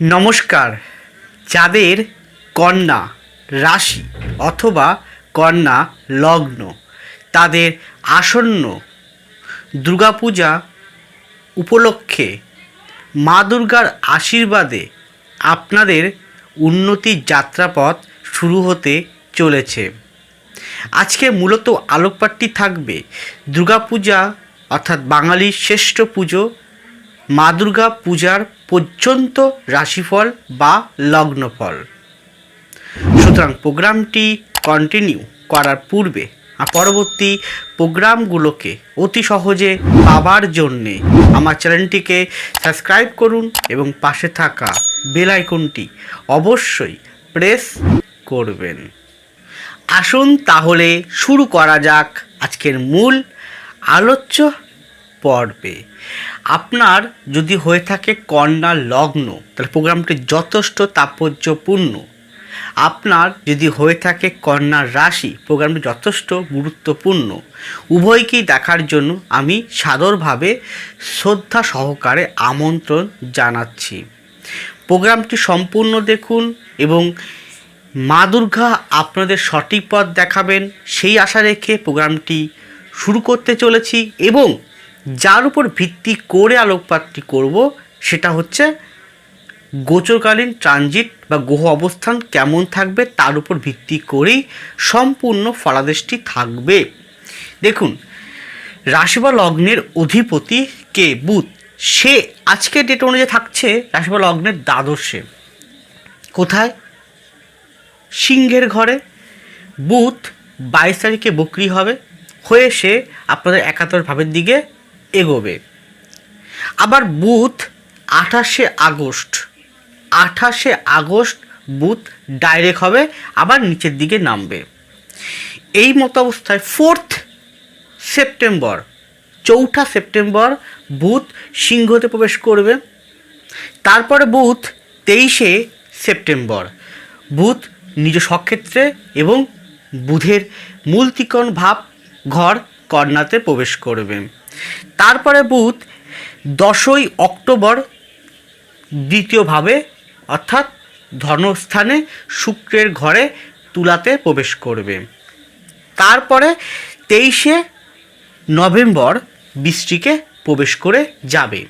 নমস্কার। যাদের কন্যা রাশি অথবা কন্যা লগ্ন। তাদের আসন্ন দুর্গাপূজা উপলক্ষে মা দুর্গার আশীর্বাদে আপনাদের উন্নতির যাত্রাপথ শুরু হতে চলেছে। আজকে মূলত আলোকপাতটি থাকবে দুর্গাপূজা অর্থাৎ বাঙালির শ্রেষ্ঠ পুজো মা দুর্গা পূজার পর্যন্ত রাশিফল বা লগ্নফল। সুতরাং প্রোগ্রামটি কন্টিনিউ করার পূর্বে পরবর্তী প্রোগ্রামগুলোকে অতি সহজে পাবার জন্যে আমার চ্যানেলটিকে সাবস্ক্রাইব করুন এবং পাশে থাকা বেল আইকনটি অবশ্যই প্রেস করবেন। আসুন তাহলে শুরু করা যাক আজকের মূল আলোচ্য পর্বে। আপনার যদি হয়ে থাকে কন্যা লগ্ন, তাহলে প্রোগ্রামটি যথেষ্ট তাৎপর্যপূর্ণ। আপনার যদি হয়ে থাকে কন্যা রাশি, প্রোগ্রামটি যথেষ্ট গুরুত্বপূর্ণ। উভয়কেই দেখার জন্য আমি সাদরভাবে শ্রদ্ধা সহকারে আমন্ত্রণ জানাচ্ছি। প্রোগ্রামটি সম্পূর্ণ দেখুন এবং মা দুর্গা আপনাদের সঠিক পথ দেখাবেন। সেই আশা রেখে প্রোগ্রামটি শুরু করতে চলেছি এবং যার উপর ভিত্তি করে আলোকপাতটি করব, সেটা হচ্ছে গোচরকালীন ট্রানজিট বা গ্রহ অবস্থান কেমন থাকবে তার উপর ভিত্তি করেই সম্পূর্ণ ফলাদেশটি থাকবে। দেখুন, রাশি বা লগ্নের অধিপতি কে? বুধ। সে আজকের ডেট অনুযায়ী থাকছে রাশি বা লগ্নের দ্বাদশে। কোথায়? সিংহের ঘরে। বুধ বাইশ তারিখে বকরি হবে। হয়ে সে আপনাদের একাত্তর ভাবের দিকে এগোবে। আবার বুথ আঠাশে আগস্ট। আঠাশে আগস্ট বুথ ডাইরেক্ট হবে, আবার নিচের দিকে নামবে। এই মতো অবস্থায় ফোর্থ সেপ্টেম্বর, চৌঠা সেপ্টেম্বর বুথ সিংহতে প্রবেশ করবে। তারপরে বুথ তেইশে সেপ্টেম্বর বুধ নিজ সক্ষেত্রে এবং বুধের মূল ভাব ঘর কর্ণাতে প্রবেশ করবে। তারপরে বুধ দশই অক্টোবর দ্বিতীয়ভাবে অর্থাৎ ধর্মস্থানে শুক্রের ঘরে তুলাতে প্রবেশ করবে। তারপরে তেইশে নভেম্বর বৃষ্টিকে প্রবেশ করে যাবে।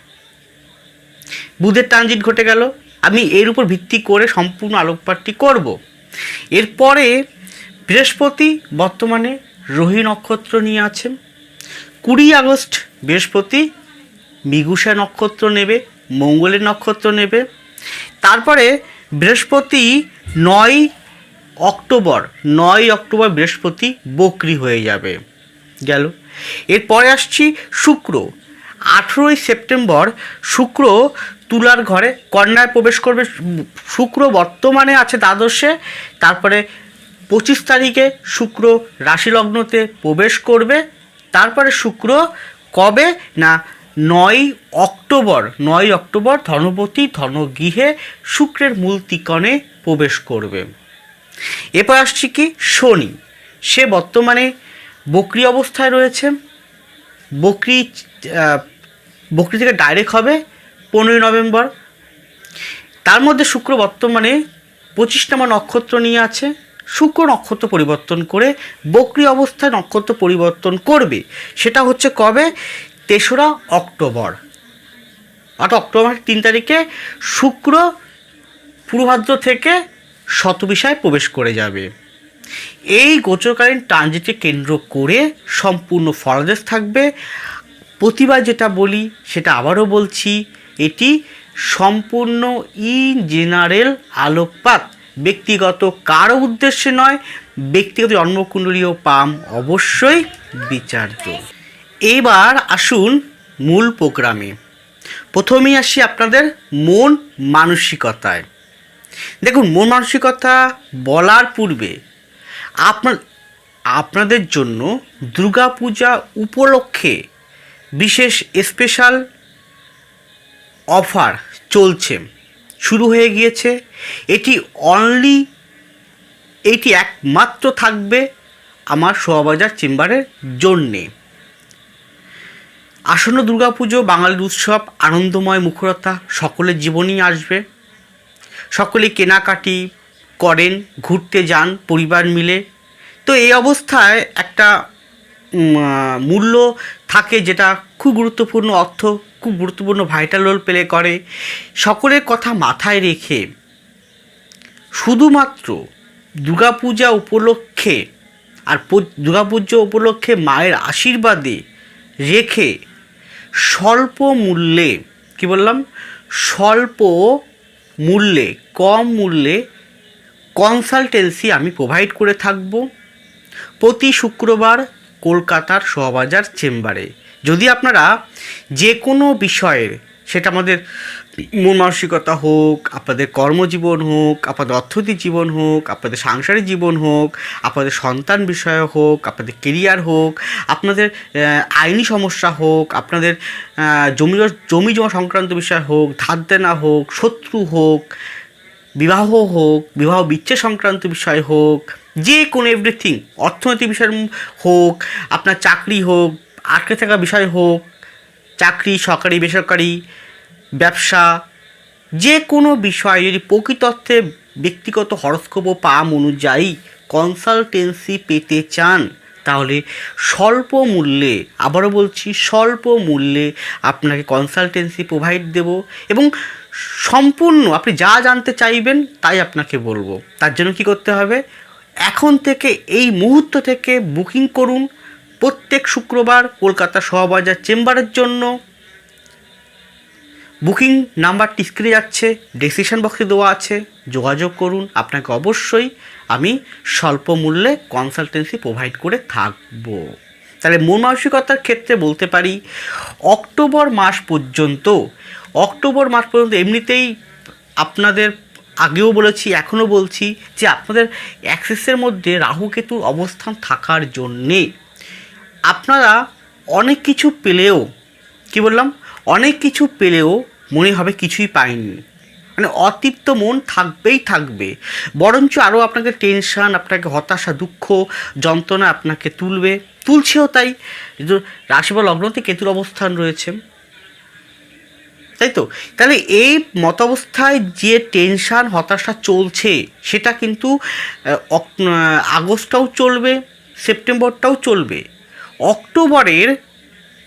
বুধের ট্রানজিট ঘটে গেল। আমি এর উপর ভিত্তি করে সম্পূর্ণ আলোকপাতটি করব। এরপরে বৃহস্পতি বর্তমানে রোহী নক্ষত্র নিয়ে আছেন। কুড়ি আগস্ট, বৃহস্পতি, মৃগুষা নক্ষত্র নেবে, মঙ্গলের নক্ষত্র নেবে। তারপরে বৃহস্পতি নয় অক্টোবর নয় অক্টোবর, বৃহস্পতি বকরি হয়ে যাবে। গেল। এরপরে আসছি শুক্র। আঠেরোই সেপ্টেম্বর, শুক্র তুলার ঘরে কন্যায় প্রবেশ করবে। শুক্র বর্তমানে আছে দ্বাদশে, তারপরে পঁচিশ তারিখে শুক্র রাশি লগ্নতে প্রবেশ করবে। তারপরে শুক্র কবে? না, নয় অক্টোবর। নয় অক্টোবর ধনপতি ধনগৃহে শুক্রের মূল তিকণে প্রবেশ করবে। এরপর আসছি কি? শনি। সে বর্তমানে বকরি অবস্থায় রয়েছে। বকরি বকরি থেকে ডাইরেক্ট হবে পনেরোই নভেম্বর। তার মধ্যে শুক্র বর্তমানে পঁচিশ নম্বর নক্ষত্র নিয়ে আছে। শুক্র নক্ষত্র পরিবর্তন করে বকরি অবস্থায় নক্ষত্র পরিবর্তন করবে। সেটা হচ্ছে কবে? তেসরা অক্টোবর। অর্থাৎ অক্টোবর তিন তারিখে শুক্র পূর্বাদ্র থেকে শতবিষয় প্রবেশ করে যাবে। এই গোচরকালীন ট্রানজিটকে কেন্দ্র করে সম্পূর্ণ ফলাদেশ থাকবে। প্রতিবার যেটা বলি, সেটা আবারও বলছি, এটি সম্পূর্ণ ইন জেনারেল আলোকপাত। ব্যক্তিগত কারও উদ্দেশ্যে নয়, ব্যক্তিগত জন্মকুণ্ডলীয় পাম অবশ্যই বিচার্য। এবার আসুন মূল প্রোগ্রামে। প্রথমেই আসি আপনাদের মন মানসিকতায়। দেখুন, মন মানসিকতা বলার পূর্বে আপনার, আপনাদের জন্য দুর্গাপূজা উপলক্ষে বিশেষ স্পেশাল অফার চলছে। শুরু হয়ে গিয়েছে। এটি অনলি এটি একমাত্র থাকবে আমার শোয়াবাজার চেম্বারের জন্যে। আসন্ন দুর্গাপুজো, বাঙালির উৎসব, আনন্দময় মুখরতা, সকলের জীবনেই আসবে। সকলে কেনাকাটি করেন, ঘুরতে যান, পরিবার মিলে। তো এই অবস্থায় একটা মূল্য থাকে যেটা খুব গুরুত্বপূর্ণ অর্থ। খুব গুরুত্বপূর্ণ ভাইটাল রোল প্লে করে। সকলের কথা মাথায় রেখে শুধুমাত্র দুর্গাপূজা উপলক্ষে আর দুর্গাপুজো উপলক্ষে মায়ের আশীর্বাদে রেখে স্বল্প মূল্যে, কি বললাম? স্বল্প মূল্যে, কম মূল্যে কনসালটেন্সি আমি প্রোভাইড করে থাকব প্রতি শুক্রবার কলকাতার শোভাবাজার চেম্বারে। যদি আপনারা যে কোনো বিষয়ের সেটা আমাদের মন মানসিকতা হোক, আপনাদের কর্মজীবন হোক, আপনাদের অর্থনৈতিক জীবন হোক, আপনাদের সাংসারিক জীবন হোক, আপনাদের সন্তান বিষয় হোক, আপনাদের কেরিয়ার হোক, আপনাদের আইনি সমস্যা হোক, আপনাদের জমি জমি জমা সংক্রান্ত বিষয় হোক, ধার দেনা হোক, শত্রু হোক, বিবাহ হোক, বিবাহ বিচ্ছেদ সংক্রান্ত বিষয় হোক, যে কোনো এভরিথিং অর্থনৈতিক বিষয় হোক, আপনার চাকরি হোক আটকে থাকা বিষয় হোক, চাকরি, সরকারি, বেসরকারি, ব্যবসা, যে কোনো বিষয় যদি প্রকৃতর্থে ব্যক্তিগত হরস্কোপ ও পাম অনুযায়ী কনসালটেন্সি পেতে চান, তাহলে স্বল্প মূল্যে, আবারও বলছি স্বল্প মূল্যে আপনাকে কনসালটেন্সি প্রোভাইড দেব এবং সম্পূর্ণ, আপনি যা জানতে চাইবেন তাই আপনাকে বলব। তার জন্য কি করতে হবে? এখন থেকে, এই মুহূর্ত থেকে বুকিং করুন প্রত্যেক শুক্রবার কলকাতা শোভাবাজার চেম্বারের জন্য। বুকিং নাম্বারটি স্ক্রিনে যাচ্ছে ডিসিশন বক্সে দেওয়া আছে, যোগাযোগ করুন। আপনাকে অবশ্যই আমি স্বল্প মূল্যে কনসালটেন্সি প্রোভাইড করে থাকব। তাহলে মন মানসিকতার ক্ষেত্রে বলতে পারি, অক্টোবর মাস পর্যন্ত, অক্টোবর মাস পর্যন্ত এমনিতেই আপনাদের আগেও বলেছি, এখনও বলছি যে আপনাদের অ্যাক্সেসের মধ্যে রাহু কেতুর অবস্থান থাকার জন্যে আপনারা অনেক কিছু পেলেও, কি বললাম? অনেক কিছু পেলেও মনে হবে কিছুই পাইনি। মানে অতৃপ্ত মন থাকবেই থাকবে। বরঞ্চ আরও আপনাকে টেনশান, আপনাকে হতাশা, দুঃখ, যন্ত্রণা আপনাকে তুলবে। তুলছেও তাই। রাশি বা লগ্নতে কেতুর অবস্থান রয়েছে। তাই তো? তাহলে এই মতাবস্থায় যে টেনশান, হতাশা চলছে, সেটা কিন্তু আগস্টটাও চলবে, সেপ্টেম্বরটাও চলবে। অক্টোবরের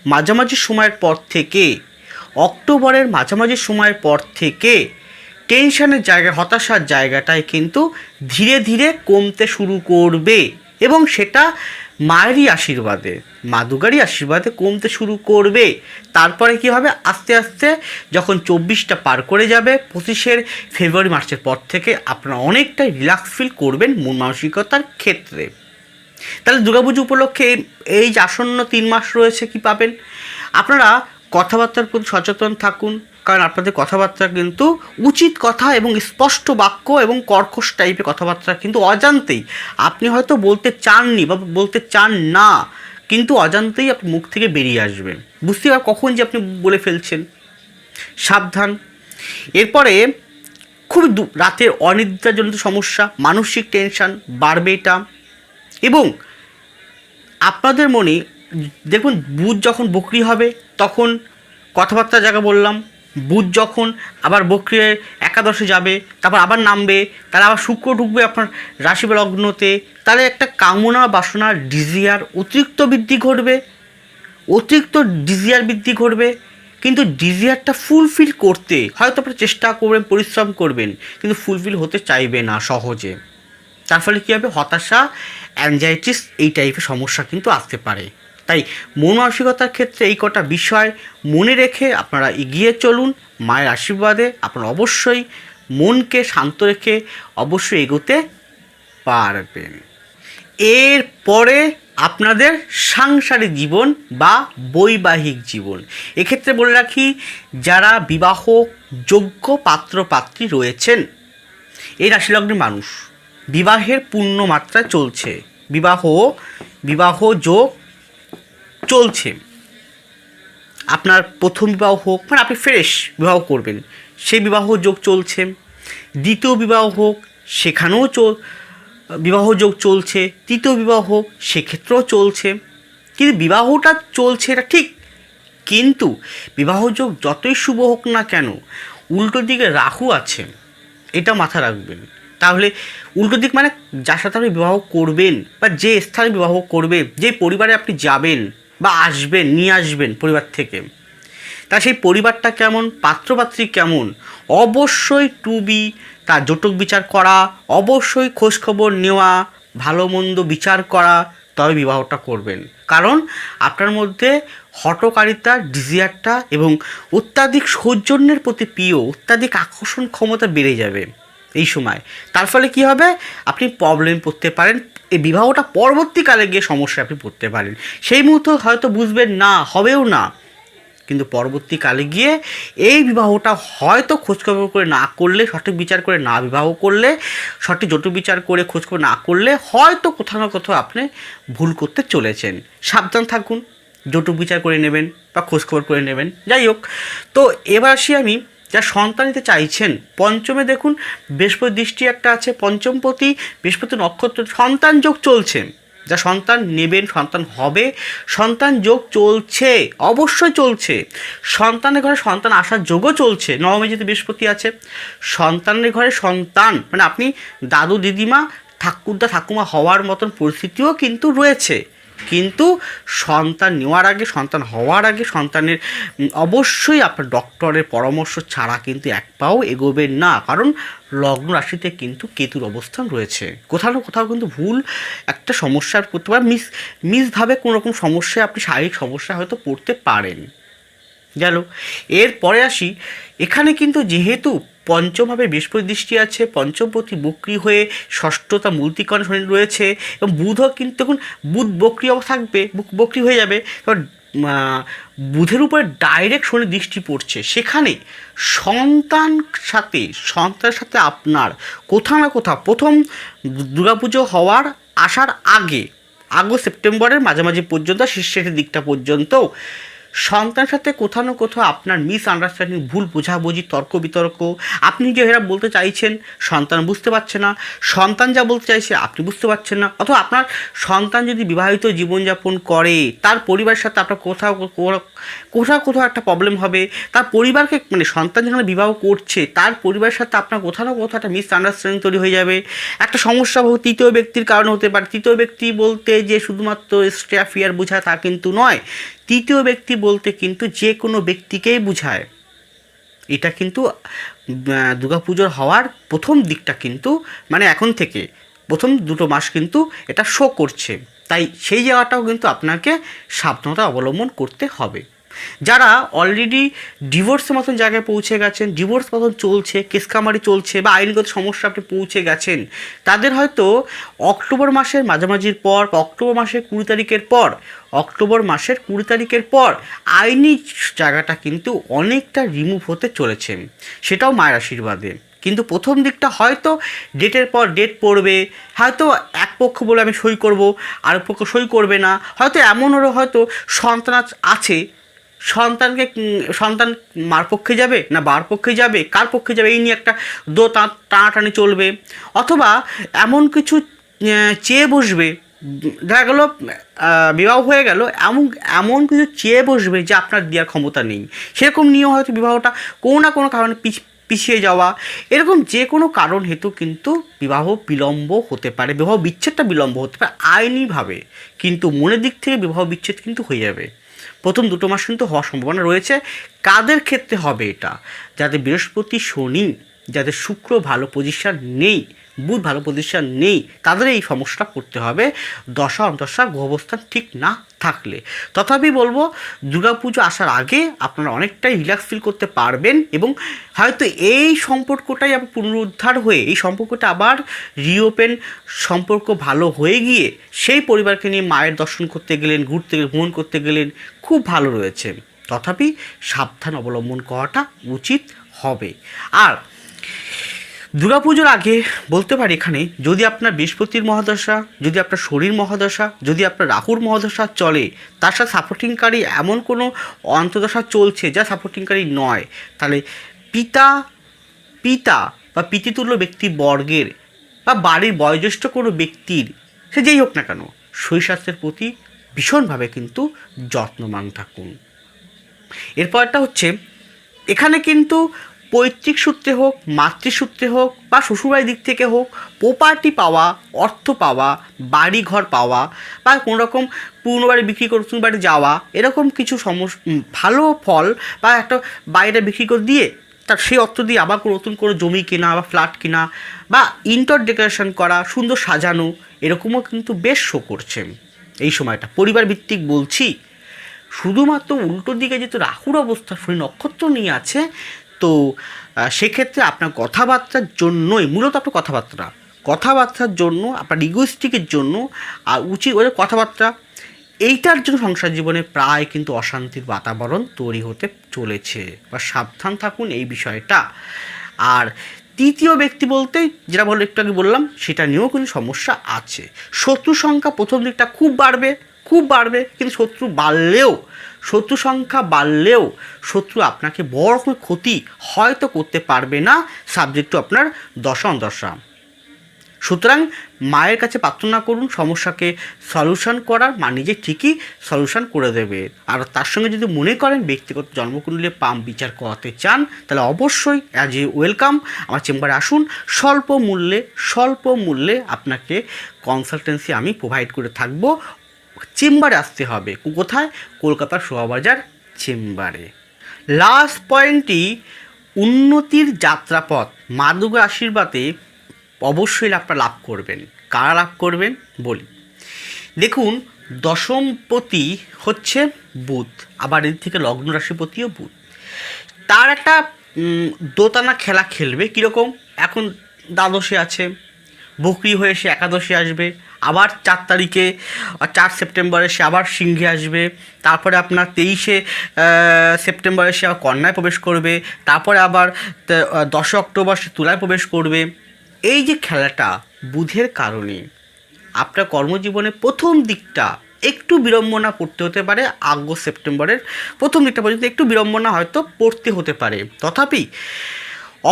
মাঝামাঝি সময়ের পর থেকে, অক্টোবরের মাঝামাঝি সময়ের পর থেকে টেনশনের জায়গা, হতাশার জায়গাটায় কিন্তু ধীরে ধীরে কমতে শুরু করবে এবং সেটা মায়েরই আশীর্বাদে মা দুর্গারই আশীর্বাদে কমতে শুরু করবে। তারপরে কি হবে? আস্তে আস্তে যখন চব্বিশটা পার করে যাবে, পঁচিশের ফেব্রুয়ারি, মার্চের পর থেকে আপনারা অনেকটাই রিল্যাক্স ফিল করবেন মন মানসিকতার ক্ষেত্রে। তাহলে দুর্গাপুজো উপলক্ষে এই- যে আসন্ন তিন মাস রয়েছে কি পাবেন? আপনারা কথাবার্তার প্রতি সচেতন থাকুন, কারণ আপনাদের কথাবার্তা কিন্তু উচিত কথা এবং স্পষ্ট বাক্য এবং কর্কশ টাইপের কথাবার্তা কিন্তু অজান্তেই। আপনি হয়তো বলতে চাননি বা বলতে চান না, কিন্তু অজান্তেই আপনি মুখ থেকে বেরিয়ে আসবেন। বুঝতে পার কখন যে আপনি বলে ফেলছেন। সাবধান। এরপরে খুব রাতের অনিদ্রাজনিত সমস্যা, মানসিক টেনশন বাড়বে এটা। এবং আপনাদের মনে, দেখুন, বুধ যখন বকরি হবে, তখন কথাবার্তা জায়গা বললাম, বুধ যখন আবার বকরি একাদশে যাবে, তারপর আবার নামবে, তাহলে আবার শুক্র ঢুকবে আপনার রাশি লগ্নতে তাহলে একটা কামনা, বাসনা ডিজিয়ার অতিরিক্ত বৃদ্ধি ঘটবে, অতিরিক্ত ডিজিয়ার বৃদ্ধি ঘটবে, কিন্তু ডিজিয়ারটা ফুলফিল করতে হয়তো আপনার চেষ্টা করবেন, পরিশ্রম করবেন, কিন্তু ফুলফিল হতে চাইবে না সহজে। তার ফলে কী হবে? হতাশা অ্যাংজাইটিস এই টাইপের সমস্যা কিন্তু আসতে পারে। তাই মন মানসিকতার ক্ষেত্রে এই কটা বিষয় মনে রেখে আপনারা এগিয়ে চলুন। মায়ের আশীর্বাদে আপনারা অবশ্যই মনকে শান্ত রেখে অবশ্যই এগোতে পারবেন। এরপরে আপনাদের সাংসারিক জীবন বা বৈবাহিক জীবন। এক্ষেত্রে বলে রাখি, যারা বিবাহ যোগ্য পাত্র পাত্রী রয়েছেন, এই রাশিলগ্নের মানুষ। বিবাহের পূর্ণ মাত্রা চলছে। বিবাহ বিবাহ যোগ চলছে। আপনার প্রথম বিবাহ হোক মানে আপনি ফ্রেশ বিবাহ করবেন, সেই বিবাহ যোগ চলছে। দ্বিতীয় বিবাহ হোক, সেখানেও চল, বিবাহ যোগ চলছে। তৃতীয় বিবাহ হোক, সেক্ষেত্রেও চলছে। কিন্তু বিবাহটা চলছে এটা ঠিক, কিন্তু বিবাহ যোগ যতই শুভ হোক না কেন, উল্টো দিকে রাহু আছে, এটা মাথা রাখবেন। তাহলে উল্টো দিক মানে যার সাথে আপনি বিবাহ করবেন বা যে স্থানে বিবাহ করবে, যে পরিবারে আপনি যাবেন বা আসবেন, নিয়ে আসবেন পরিবার থেকে তা সেই পরিবারটা কেমন, পাত্রপাত্রী কেমন, অবশ্যই টু বি তার জটক বিচার করা, অবশ্যই খোঁজখবর নেওয়া, ভালো মন্দ বিচার করা, তবে বিবাহটা করবেন। কারণ আপনার মধ্যে হটকারিতা ডিজিয়ারটা এবং অত্যাধিক সৌজন্যের প্রতি প্রিয়, অত্যাধিক আকর্ষণ ক্ষমতা বেড়ে যাবে। এই সময়। তার ফলে কি হবে? আপনি প্রবলেম পড়তে পারেন। এই বিবাহটা পরবর্তীকালে গিয়ে সমস্যায় আপনি পড়তে পারেন। সেই মুহূর্তে হয়তো বুঝবেন, না, হবেও না। কিন্তু পরবর্তীকালে গিয়ে এই বিবাহটা হয়তো খোঁজখবর করে না করলে, সঠিক বিচার করে না বিবাহ করলে, সঠিক জটু বিচার করে খোঁজখবর না করলে হয়তো কোথাও না কোথাও আপনি ভুল করতে চলেছেন। সাবধান থাকুন। জটু বিচার করে নেবেন বা খোঁজখবর করে নেবেন। যাই হোক, তো এবার আসি আমি যা সন্তান নিতে চাইছেন। পঞ্চমে দেখুন, বৃহস্পতি দৃষ্টি একটা আছে, পঞ্চমপতি, বৃহস্পতি নক্ষত্র, সন্তান যোগ চলছে। যা সন্তান নেবেন, সন্তান হবে, সন্তান যোগ চলছে, অবশ্যই চলছে। সন্তানের ঘরে সন্তান আসার যোগও চলছে। নবমে যদি বৃহস্পতি আছে, সন্তানের ঘরে সন্তান মানে আপনি দাদু, দিদিমা, ঠাকুরদা, ঠাকুমা হওয়ার মতন পরিস্থিতিও কিন্তু রয়েছে। কিন্তু সন্তান নেওয়ার আগে, সন্তান হওয়ার আগে সন্তানের অবশ্যই আপনার ডক্টরের পরামর্শ ছাড়া কিন্তু এক পাও এগোবেন না। কারণ লগ্ন রাশিতে কিন্তু কেতুর অবস্থান রয়েছে। কোথাও না কোথাও কিন্তু ভুল একটা সমস্যার করতে পারে। মিস মিসভাবে কোনো রকম সমস্যায় আপনি শারীরিক সমস্যা হয়তো পড়তে পারেন। গেল। এরপরে আসি, এখানে কিন্তু যেহেতু পঞ্চমভাবে বৃহস্পতি দৃষ্টি আছে, পঞ্চমপতি বক্রি হয়ে ষষ্ঠতা মূর্তিকরণ শনি রয়েছে এবং বুধও কিন্তু এখন বুধ বক্রি থাকবে বুক- বক্রি হয়ে যাবে। এবার বুধের উপরে ডাইরেক্ট শনি দৃষ্টি পড়ছে। সেখানে সন্তান সাথে, সন্তানের সাথে আপনার কোথাও না কোথাও প্রথম দুর্গাপুজো হওয়ার আসার আগে, আগস্ট, সেপ্টেম্বরের মাঝামাঝি পর্যন্ত, শেষের দিকটা পর্যন্ত সন্তানের সাথে কোথাও না কোথাও আপনার মিস আন্ডারস্ট্যান্ডিং ভুল বোঝাবুঝি, তর্ক বিতর্ক, আপনি যে এরা বলতে চাইছেন, সন্তান বুঝতে পারছে না, সন্তান যা বলতে চাইছে আপনি বুঝতে পারছেন না, অথবা আপনার সন্তান যদি বিবাহিত জীবনযাপন করে, তার পরিবারের সাথে আপনার কোথাও কোথাও কোথাও একটা প্রবলেম হবে, তার পরিবারকে মানে সন্তান যেখানে বিবাহ করছে, তার পরিবারের সাথে আপনার কোথাও না কোথাও একটা মিস আন্ডারস্ট্যান্ডিং তৈরি হয়ে যাবে। একটা সমস্যা তৃতীয় ব্যক্তির কারণে হতে পারে, তৃতীয় ব্যক্তি বলতে যে শুধুমাত্র স্ট্যাফিয়ার বোঝা তা কিন্তু নয়। তৃতীয় ব্যক্তি বলতে কিন্তু যে কোনো ব্যক্তিকেই বুঝায়। এটা কিন্তু দুর্গাপুজোর হওয়ার প্রথম দিকটা কিন্তু মানে এখন থেকে, প্রথম দুটো মাস কিন্তু এটা শো করছে। তাই সেই জায়গাটাও কিন্তু আপনাকে সাবধানতা অবলম্বন করতে হবে। যারা অলরেডি ডিভোর্সের মতন জায়গায় পৌঁছে গেছেন ডিভোর্স মতন চলছে কেসকামারি চলছে বা আইনগত সমস্যা আপনি পৌঁছে গেছেন, তাদের হয়তো অক্টোবর মাসের মাঝামাঝির পর অক্টোবর মাসের কুড়ি তারিখের পর, অক্টোবর মাসের কুড়ি তারিখের পর আইনি জায়গাটা কিন্তু অনেকটা রিমুভ হতে চলেছে। সেটাও মায়ের আশীর্বাদে। কিন্তু প্রথম দিকটা হয়তো ডেটের পর ডেট পড়বে, হয়তো এক পক্ষ বলে আমি সই করব, আর পক্ষ সই করবে না, হয়তো এমনও হয়তো সন্তান আছে সন্তানকে সন্তান মার পক্ষে যাবে না বার পক্ষে যাবে, কার পক্ষে যাবে, এই নিয়ে একটা দো টানাটানি চলবে। অথবা এমন কিছু চেয়ে বসবে, দেখা গেলো বিবাহ হয়ে গেল, এমন এমন কিছু চেয়ে বসবে যে আপনার দেওয়ার ক্ষমতা নেই। সেরকম নিয়েও হয়তো বিবাহটা কোনো না কোনো কারণে পিছ- পিছিয়ে যাওয়া। এরকম যে কোনো কারণ হেতু কিন্তু বিবাহ বিলম্ব হতে পারে, বিবাহ বিচ্ছেদটা বিলম্ব হতে পারে, আইনিভাবে। কিন্তু মনের দিক থেকে বিবাহ বিচ্ছেদ কিন্তু হয়ে যাবে। প্রথম দুটো মাস কিন্তু হওয়ার সম্ভাবনা রয়েছে। কাদের ক্ষেত্রে হবে এটা? যাদের বৃহস্পতি, শনি যাদের শুক্র ভালো পজিশন নেই। বুধ ভালো পজিশন নেই, তাদের এই সমস্যাটা করতে হবে। দশা অন্তশা গ্রহবস্থান ঠিক না থাকলে। তথাপি বলব, দুর্গাপুজো আসার আগে আপনারা অনেকটাই রিল্যাক্স ফিল করতে পারবেন এবং হয়তো এই সম্পর্কটাই আবার পুনরুদ্ধার হয়ে, এই সম্পর্কটা আবার রিওপেন সম্পর্ক ভালো হয়ে গিয়ে সেই পরিবারকে নিয়ে মায়ের দর্শন করতে গেলেন, ঘুরতে গেলেন, ভ্রমণ করতে গেলেন, খুব ভালো রয়েছে। তথাপি সাবধান অবলম্বন করাটা উচিত হবে। আর দুর্গাপুজোর আগে বলতে পারি এখানে, যদি আপনার বৃহস্পতির মহাদশা, যদি আপনার শরীর মহাদশা, যদি আপনার রাহুর মহাদশা চলে, তার সাথে সাপোর্টিংকারী এমন কোনো অন্তদশা চলছে যা সাপোর্টিংকারী নয়। তাহলে পিতা পিতা বা পিতৃতুল্য ব্যক্তি বর্গের বা বাড়ির বয়োজ্যেষ্ঠ কোনো ব্যক্তির, সে যেই হোক না কেন শরীর প্রতি ভীষণভাবে কিন্তু যত্নবান থাকুন। এরপরটা হচ্ছে, এখানে কিন্তু পৈতৃক সূত্রে হোক মাতৃসূত্রে হোক বা শ্বশুরবাড়ির দিক থেকে হোক প্রপার্টি পাওয়া, অর্থ পাওয়া বাড়ি ঘর পাওয়া বা কোনো রকম পুরনো বাড়ি বিক্রি করে নতুন বাড়ি যাওয়া, এরকম কিছু সমস ভালো ফল বা একটা বাড়িটা বিক্রি করে দিয়ে তার সেই অর্থ দিয়ে আবার কোনো নতুন কোনো জমি কেনা বা ফ্ল্যাট কেনা বা ইন্টার ডেকোরেশন করা, সুন্দর সাজানো, এরকমও কিন্তু বেশ শো করছে এই সময়টা। পরিবার ভিত্তিক বলছি, শুধুমাত্র উল্টো দিকে যেহেতু রাহুর অবস্থা, শনি নক্ষত্র নিয়ে আছে তো সেক্ষেত্রে আপনার কথাবার্তার জন্যই, মূলত আপনার কথাবার্তা কথাবার্তার জন্য, আপনার ইগোস্টিকের জন্য, আর উচিত ওদের কথাবার্তা, এইটার জন্য সংসার জীবনে প্রায় কিন্তু অশান্তির বাতাবরণ তৈরি হতে চলেছে, বা সাবধান থাকুন এই বিষয়টা। আর তৃতীয় ব্যক্তি বলতে, যেটা বল, একটু আগে বললাম, সেটা নিয়েও কিন্তু সমস্যা আছে। শত্রু সংখ্যা প্রথম দিকটা খুব বাড়বে খুব বাড়বে, কিন্তু শত্রু বাড়লেও শত্রু সংখ্যা বাড়লেও শত্রু আপনাকে বড় রকমের ক্ষতি হয়তো করতে পারবে না। সাবজেক্ট টু আপনার দশা। সুতরাং মায়ের কাছে প্রার্থনা করুন, সমস্যাকে সলিউশন করার। মা নিজে ঠিকই সলিউশন করে দেবে। আর তার সঙ্গে যদি মনে করেন ব্যক্তিগত জন্মকুণ্ডলে পাম বিচার করাতে চান, তাহলে অবশ্যই অ্যাজ এ ওয়েলকাম আমার চেম্বারে আসুন। স্বল্প মূল্যে স্বল্প মূল্যে আপনাকে কনসালটেন্সি আমি প্রোভাইড করে থাকব। চেম্বারে আসতে হবে। কোথায়? কলকাতার শোয়াবাজার চেম্বারে। লাস্ট পয়েন্টটি উন্নতির যাত্রাপথ। মা দুর্গার আশীর্বাদে অবশ্যই আপনারা লাভ করবেন। কারা লাভ করবেন? বলি। দেখুন, দশমপতি হচ্ছে বুধ, আবার এর থেকে লগ্ন রাশিপতিও বুধ। তার একটা দোতানা খেলা খেলবে। কীরকম? এখন দ্বাদশে আছে, বকরি হয়ে সে একাদশে আসবে। আবার চার তারিখে চার সেপ্টেম্বরে সে আবার সিংহে আসবে। তারপরে আপনার তেইশে সেপ্টেম্বরে সে আবার কন্যায় প্রবেশ করবে। তারপরে আবার দশই অক্টোবর সে তুলায় প্রবেশ করবে। এই যে খেলাটা, বুধের কারণে আপনার কর্মজীবনে প্রথম দিকটা একটু বিড়ম্বনা পড়তে হতে পারে, আগস্ট সেপ্টেম্বরের প্রথম দিকটা পর্যন্ত একটু বিড়ম্বনা হয়তো পড়তে হতে পারে। তথাপি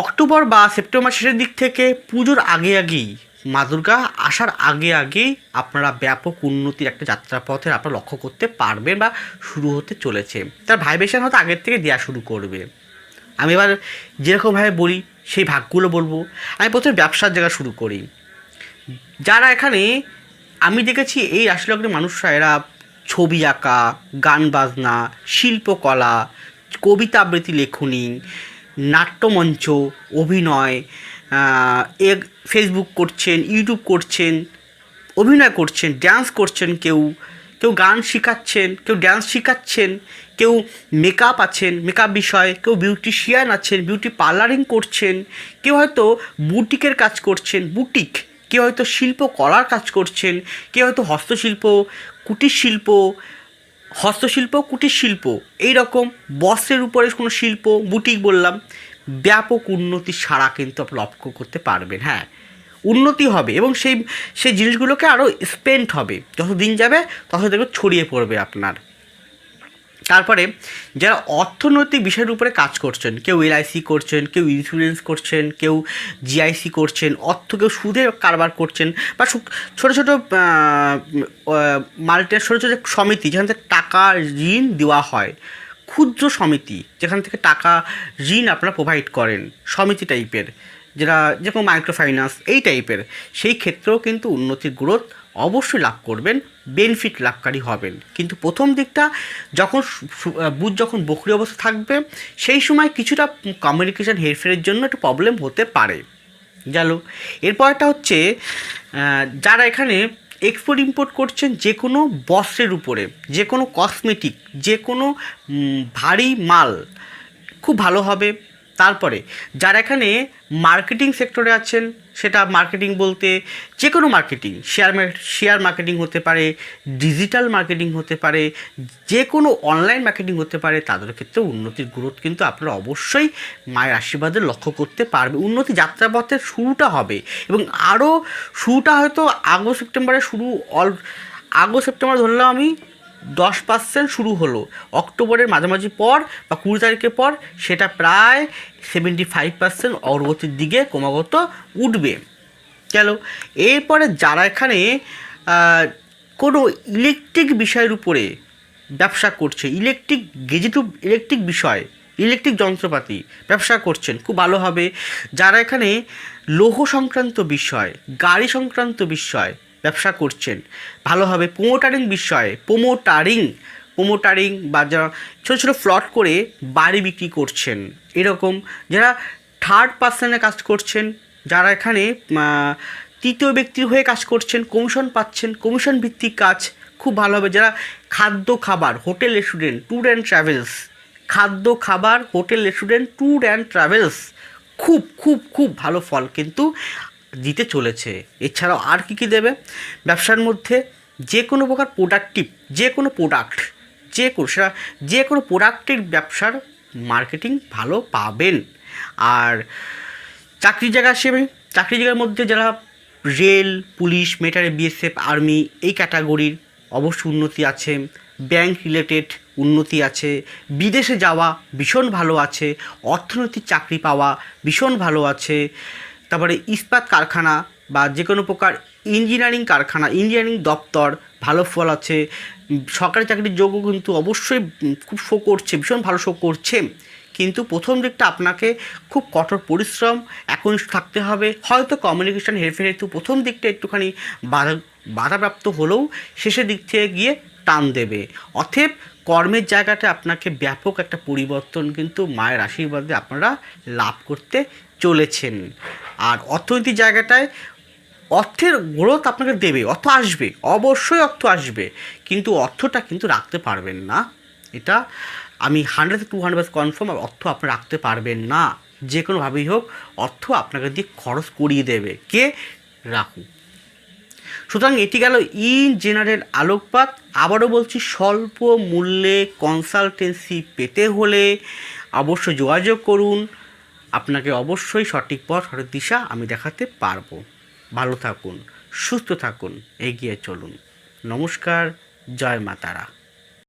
অক্টোবর বা সেপ্টেম্বর শেষের দিক থেকে পুজোর আগে আগেই মা দুর্গা আসার আগে আগেই আপনারা ব্যাপক উন্নতির একটা যাত্রাপথে আপনারা লক্ষ্য করতে পারবেন বা শুরু হতে চলেছে। তার ভাইবেশন হয়তো আগের থেকে দেওয়া শুরু করবে। আমি এবার যেরকমভাবে বলি, সেই ভাগগুলো বলব। আমি প্রথমে ব্যবসার জায়গা শুরু করি। যারা এখানে, আমি দেখেছি এই রাশিলগ্নের মানুষরা, এরা ছবি আঁকা, গান বাজনা, শিল্পকলা কবিতা আবৃত্তি লেখনী, নাট্যমঞ্চ, অভিনয় ফেসবুক করছেন ইউটিউব করছেন, অভিনয় করছেন ড্যান্স করছেন কেউ কেউ গান শেখাচ্ছেন, কেউ ড্যান্স শেখাচ্ছেন, কেউ মেকআপ আছেন মেকআপ বিষয়, কেউ বিউটিশিয়ান আছেন বিউটি পার্লারিং করছেন, কেউ হয়তো বুটিকের কাজ করছেন, বুটিক, কেউ হয়তো শিল্প কলার কাজ করছেন, কেউ হয়তো হস্তশিল্প, কুটির শিল্প, হস্তশিল্প, কুটির শিল্প এই রকম বস্ত্রের উপরে কোনো শিল্প, বুটিক বললাম, ব্যাপক উন্নতি সারা কিন্তু আপনি লক্ষ্য করতে পারবেন হ্যাঁ। উন্নতি হবে এবং সেই সেই জিনিসগুলোকে আরও স্পেন্ড হবে। যত দিন যাবে তত দেখবে ছড়িয়ে পড়বে আপনার। তারপরে যারা অর্থনৈতিক বিষয়ের উপরে কাজ করছেন, কেউ এলআইসি করছেন, কেউ ইন্স্যুরেন্স করছেন, কেউ জিআইসি করছেন, অর্থ কেউ সুদের কারবার করছেন বা ছোটো ছোটো মাল্টির ছোটো ছোটো সমিতি যেখান থেকে টাকা ঋণ দেওয়া হয়, ক্ষুদ্র সমিতি যেখান থেকে টাকা ঋণ আপনারা প্রোভাইড করেন, সমিতি টাইপের যেটা যেরকম মাইক্রো ফাইন্যান্স এই টাইপের সেই ক্ষেত্রেও কিন্তু উন্নতির গ্রোথ অবশ্যই লাভ করবেন বেনিফিট লাভকারী হবেন। কিন্তু প্রথম দিকটা যখন বুধ যখন বকরি অবস্থা থাকবে, সেই সময় কিছুটা কমিউনিকেশান হেরফেরের জন্য একটু প্রবলেম হতে পারে। গেল এরপরটা হচ্ছে যারা এখানে এক্সপোর্ট ইম্পোর্ট করছেন যে কোনো বস্ত্রের উপরে, যে কোনো কসমেটিক যে কোনো ভারী মাল, খুব ভালো হবে। তারপরে, যারা এখানে মার্কেটিং সেক্টরে আছেন, সেটা মার্কেটিং বলতে যে কোনো মার্কেটিং শেয়ার শেয়ার মার্কেটিং হতে পারে ডিজিটাল মার্কেটিং হতে পারে যে কোনো অনলাইন মার্কেটিং হতে পারে, তাদের ক্ষেত্রে উন্নতির গ্রোথ কিন্তু আপনারা অবশ্যই মায়ের আশীর্বাদে লক্ষ্য করতে পারবে। উন্নতি যাত্রাপথের শুরুটা হবে এবং আরও শুরুটা হয়তো আগস্ট, সেপ্টেম্বরে শুরু, অল আগস্ট, সেপ্টেম্বর ধরলাম আমি দশ পার্সেন্ট শুরু হলো। অক্টোবরের মাঝামাঝি পর বা কুড়ি তারিখের পর সেটা প্রায় সেভেন্টি ফাইভ পার্সেন্ট অগ্রগতির দিকে ক্রমাগত উঠবে। গেল এরপরে যারা এখানে কোনো ইলেকট্রিক বিষয়ের উপরে ব্যবসা করছে ইলেকট্রিক গেজেটিভ ইলেকট্রিক বিষয় ইলেকট্রিক যন্ত্রপাতি ব্যবসা করছেন, খুব ভালো হবে। যারা এখানে লৌহ সংক্রান্ত বিষয়, গাড়ি সংক্রান্ত বিষয় ব্যবসা করছেন। ভালো হবে। প্রোমোটারিং বিষয়ে প্রোমোটারিং প্রোমোটারিং বা যারা ছোটো ছোটো ফ্লট করে বাড়ি বিক্রি করছেন, এরকম যারা থার্ড পার্সনে কাজ করছেন, যারা এখানে তৃতীয় ব্যক্তির হয়ে কাজ করছেন কমিশন পাচ্ছেন কমিশন ভিত্তিক কাজ খুব ভালো হবে। যারা খাদ্য খাবার hotel restaurant tour and travels খাদ্য খাবার hotel restaurant tour and travels খুব খুব খুব ভালো ফল। কিন্তু দিতে চলেছে। এছাড়াও আর কী কী দেবে? ব্যবসার মধ্যে যে কোনো প্রকার প্রোডাক্টিভ যে কোনো প্রোডাক্ট যে কোনো, সেটা যে কোনো প্রোডাক্টের ব্যবসার মার্কেটিং ভালো পাবেন। আর চাকরির জায়গা হিসেবে চাকরির জায়গার মধ্যে যারা rail police military BSF army এই ক্যাটাগরির অবশ্য উন্নতি আছে। ব্যাংক রিলেটেড উন্নতি আছে। বিদেশে যাওয়া ভীষণ ভালো আছে। অর্থনৈতিক চাকরি পাওয়া ভীষণ ভালো আছে। তারপরে ইস্পাত কারখানা বা যে কোনো প্রকার ইঞ্জিনিয়ারিং কারখানা, ইঞ্জিনিয়ারিং দপ্তর, ভালো ফল আছে। সরকারি চাকরির যোগ্য কিন্তু অবশ্যই খুব শো করছে, ভীষণ ভালো শো করছে। কিন্তু প্রথম দিকটা আপনাকে খুব কঠোর পরিশ্রম, এখন থাকতে হবে। হয়তো কমিউনিকেশান হেরফের হেতু প্রথম দিকটা একটুখানি বাধা, বাধাপ্রাপ্ত হলেও শেষের দিক থেকে গিয়ে টান দেবে। অথব কর্মের জায়গাটা আপনাকে ব্যাপক একটা পরিবর্তন কিন্তু মায়ের আশীর্বাদে আপনারা লাভ করতে চলেছেন। আর অর্থনৈতিক জায়গাটায় অর্থের গ্রোথ আপনাকে দেবে, অর্থ আসবে, অবশ্যই অর্থ আসবে, কিন্তু অর্থটা কিন্তু রাখতে পারবেন না। এটা আমি হান্ড্রেড টু হান্ড্রেড কনফার্ম অর্থ আপনি রাখতে পারবেন না। যে কোনোভাবেই হোক, অর্থ আপনাকে দিয়ে খরচ করিয়ে দেবে। কে? রাহু সুতরাং এটি গেল ইন জেনারেল আলোকপাত। আবারও বলছি, স্বল্প মূল্যে কনসালটেন্সি পেতে হলে অবশ্যই যোগাযোগ করুন। আপনাকে অবশ্যই সঠিক পথ, সঠিক দিশা আমি দেখাতে পারব। ভালো থাকুন, সুস্থ থাকুন, এগিয়ে চলুন। নমস্কার, জয় মাতারা।